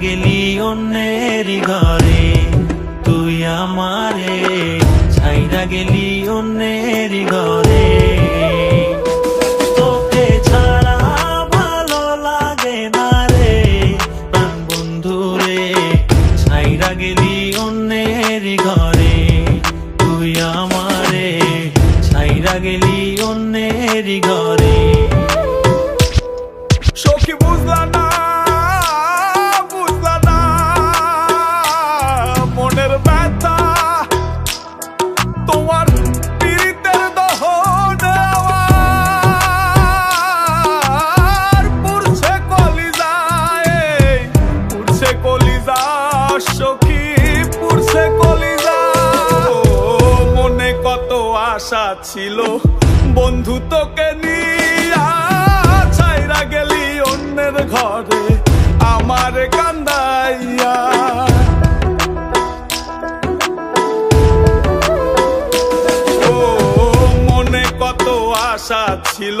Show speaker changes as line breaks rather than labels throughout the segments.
গেলি অন্যের ঘরে, তুই আমারে ছাইরা গেলি অন্যের ঘরে। তোকে ছাড়া ভালো লাগে না রে, প্রাণ বন্ধু রে ছাইরা গেলি অন্যের ঘরে। তুই আমারে ছাইরা গেলি অন্যের ঘরে।
ছিল। বন্ধু তোকে নিয়া ছাইরা গেলি অন্যের ঘরে, আমার কান্দাইয়া। ও, মনে কত আশা ছিল।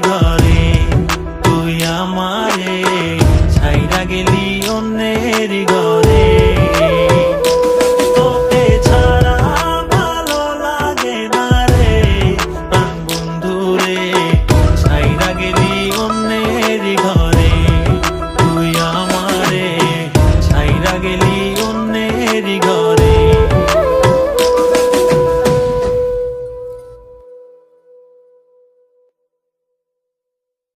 ঘরে তুই আমারে ছাইরা গেলি অন্যের